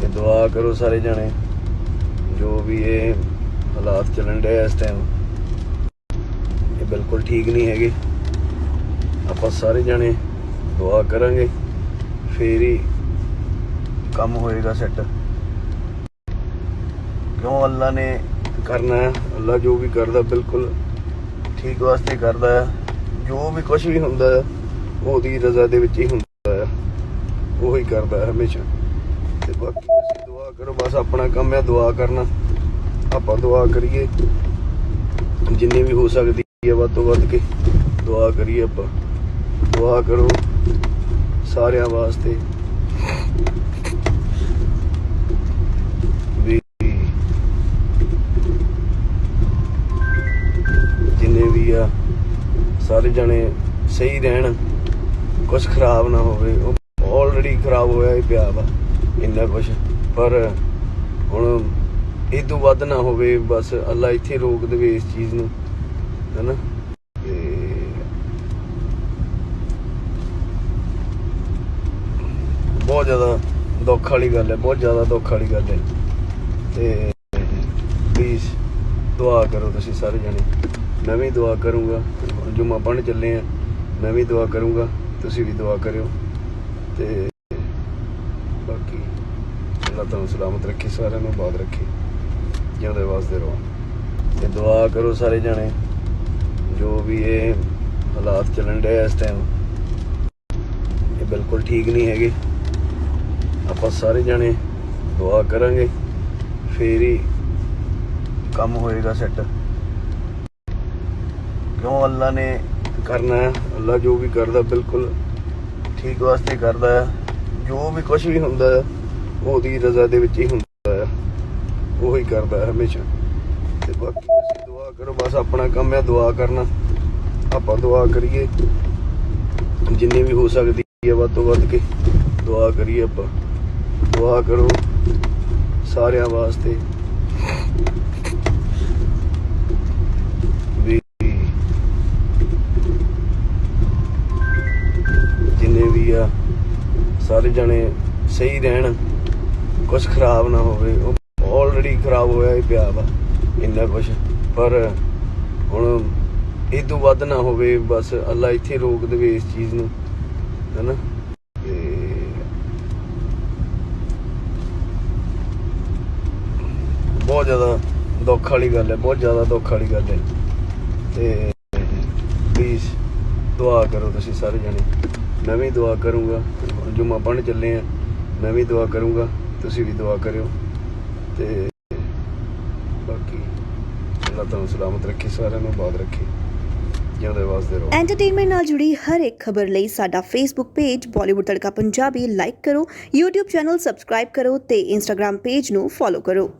ਤੇ ਦੁਆ ਕਰੋ ਸਾਰੇ ਜਣੇ, ਜੋ ਵੀ ਇਹ ਹਾਲਾਤ ਚੱਲਣ ਡੇ ਇਸ ਟਾਈਮ ਇਹ ਬਿਲਕੁਲ ਠੀਕ ਨਹੀਂ ਹੈਗੇ। ਆਪਾਂ ਸਾਰੇ ਜਣੇ ਦੁਆ ਕਰਾਂਗੇ, ਫੇਰ ਹੀ ਕੰਮ ਹੋਏਗਾ ਸੈੱਟ ਕਿਉਂ ਅੱਲਾ ਨੇ ਕਰਨਾ ਹੈ? ਅੱਲਾ ਜੋ ਵੀ ਕਰਦਾ ਬਿਲਕੁਲ ਠੀਕ ਵਾਸਤੇ ਕਰਦਾ ਹੈ। ਜੋ ਵੀ ਕੁਝ ਵੀ ਹੁੰਦਾ ਹੈ, ਉਹਦੀ ਰਜ਼ਾ ਦੇ ਵਿੱਚ ਹੀ ਹੁੰਦਾ ਹੈ। ਉਹੀ ਕਰਦਾ ਹੈ ਹਮੇਸ਼ਾ। ਬਾਕੀ ਤੁਸੀਂ ਦੁਆ ਕਰੋ, ਬਸ ਆਪਣਾ ਕੰਮ ਹੈ, ਦੁਆ ਕਰਨਾ। ਆਪਾਂ ਦੁਆ ਕਰੀਏ। ਜਿੰਨੀ ਵੀ ਹੋ ਸਕਦੀ ਹੈ, ਵੱਧ ਤੋਂ ਵੱਧ ਕੇ ਦੁਆ ਕਰੀਏ ਆਪਾਂ। ਦੁਆ ਕਰੋ ਸਾਰਿਆਂ ਵਾਸਤੇ। ਵੀ ਜਿੰਨੇ ਵੀ ਆ, ਸਾਰੇ ਜਣੇ ਸਹੀ ਰਹਿਣ। ਕੁਝ ਖਰਾਬ ਨਾ ਹੋਵੇ। ਉਹ ਆਲਰੇਡੀ ਖਰਾਬ ਹੋਇਆ ਹੀ ਪਿਆ ਵਾ। ਇੰਨਾ ਕੁਝ ਪਰ ਹੁਣ ਇਹ ਤੋਂ ਵੱਧ ਨਾ ਹੋਵੇ, ਬਸ ਅੱਲਾ ਇੱਥੇ ਰੋਕ ਦੇਵੇ ਇਸ ਚੀਜ਼ ਨੂੰ, ਹੈਨਾ? ਤੇ ਬਹੁਤ ਜ਼ਿਆਦਾ ਦੁੱਖ ਵਾਲੀ ਗੱਲ ਹੈ, ਬਹੁਤ ਜ਼ਿਆਦਾ ਦੁੱਖ ਵਾਲੀ ਗੱਲ ਹੈ। ਤੇ ਪਲੀਜ਼ ਦੁਆ ਕਰੋ ਤੁਸੀਂ ਸਾਰੇ ਜਣੇ। ਮੈਂ ਵੀ ਦੁਆ ਕਰੂੰਗਾ, ਹੁਣ ਜੁਮਾ ਪੜ੍ਹਨ ਚੱਲੇ ਆ, ਮੈਂ ਵੀ ਦੁਆ ਕਰੂੰਗਾ, ਤੁਸੀਂ ਵੀ ਦੁਆ ਕਰਿਓ। ਤੇ ਬਾਕੀ ਅੱਲਾਹ ਤੁਹਾਨੂੰ ਸਲਾਮਤ ਰੱਖੇ, ਸਾਰਿਆਂ ਨੂੰ ਬਾਦ ਰੱਖੇ ਜਿਉਂਦੇ ਵਾਸਤੇ ਰਹੋ ਤੇ ਦੁਆ ਕਰੋ ਸਾਰੇ ਜਣੇ, ਜੋ ਵੀ ਇਹ ਹਾਲਾਤ ਚੱਲਣ ਡੇ ਇਸ ਟਾਈਮ ਇਹ ਬਿਲਕੁਲ ਠੀਕ ਨਹੀਂ ਹੈਗੇ। ਆਪਾਂ ਸਾਰੇ ਜਣੇ ਦੁਆ ਕਰਾਂਗੇ, ਫੇਰ ਹੀ ਕੰਮ ਹੋਏਗਾ ਸੈੱਟ ਕਿਉਂ ਅੱਲਾ ਨੇ ਕਰਨਾ ਹੈ? ਅੱਲਾ ਜੋ ਵੀ ਕਰਦਾ, ਬਿਲਕੁਲ ਠੀਕ ਵਾਸਤੇ ਕਰਦਾ ਹੈ। ਜੋ ਵੀ ਕੁਝ ਵੀ ਹੁੰਦਾ ਆ ਉਹਦੀ ਰਜ਼ਾ ਦੇ ਵਿੱਚ ਹੀ ਹੁੰਦਾ ਆ ਉਹ ਹੀ ਕਰਦਾ ਹੈ ਹਮੇਸ਼ਾ। ਤੇ ਬਾਕੀ ਤੁਸੀਂ ਦੁਆ ਕਰੋ, ਬਸ ਆਪਣਾ ਕੰਮ ਹੈ ਦੁਆ ਕਰਨਾ। ਆਪਾਂ ਦੁਆ ਕਰੀਏ। ਜਿੰਨੀ ਵੀ ਹੋ ਸਕਦੀ ਹੈ ਵੱਧ ਤੋਂ ਵੱਧ ਕੇ ਦੁਆ ਕਰੀਏ ਆਪਾਂ। ਦੁਆ ਕਰੋ ਸਾਰਿਆਂ ਵਾਸਤੇ। ਸਾਰੇ ਜਣੇ ਸਹੀ ਰਹਿਣ ਕੁਝ ਖਰਾਬ ਨਾ ਹੋਵੇ। ਉਹ ਆਲਰੇਡੀ ਖਰਾਬ ਹੋਇਆ ਹੀ ਪਿਆ ਵਾ, ਇੰਨਾ ਕੁਝ ਪਰ ਹੁਣ ਇਹ ਤੋਂ ਵੱਧ ਨਾ ਹੋਵੇ, ਬਸ ਅੱਲਾ ਇੱਥੇ ਰੋਕ ਦੇਵੇ ਇਸ ਚੀਜ਼ ਨੂੰ, ਹੈਨਾ? ਤੇ ਬਹੁਤ ਜ਼ਿਆਦਾ ਦੁੱਖ ਵਾਲੀ ਗੱਲ ਹੈ, ਬਹੁਤ ਜ਼ਿਆਦਾ ਦੁੱਖ ਵਾਲੀ ਗੱਲ ਹੈ। ਤੇ ਪਲੀਜ਼ ਦੁਆ ਕਰੋ ਤੁਸੀਂ ਸਾਰੇ ਜਣੇ। ਮੈਂ ਵੀ ਦੁਆ ਕਰੂੰਗਾ। ਹੁਣ ਜੁਮਾ ਪੜ੍ਹਨ ਚੱਲੇ ਆ। ਮੈਂ ਵੀ ਦੁਆ ਕਰੂੰਗਾ। ਤੁਸੀਂ ਵੀ ਦੁਆ ਕਰਿਓ। ਤੇ ਬਾਕੀ ਅੱਲਾਹ ਤੁਹਾਨੂੰ ਸਲਾਮਤ ਰੱਖੇ, ਸਾਰਿਆਂ ਨੂੰ ਬਾਦ ਰੱਖੇ। ਜਿਉਂਦੇ ਵਾਸਤੇ ਰਹੋ। ਐਂਟਰਟੇਨਮੈਂਟ ਨਾਲ ਜੁੜੀ ਹਰ ਇੱਕ ਖਬਰ ਲਈ ਸਾਡਾ Facebook page Bollywood Tadka Punjabi like ਕਰੋ। YouTube ਚੈਨਲ ਸਬਸਕ੍ਰਾਈਬ ਕਰੋ ਤੇ Instagram ਪੇਜ ਨੂੰ ਫੋਲੋ ਕਰੋ।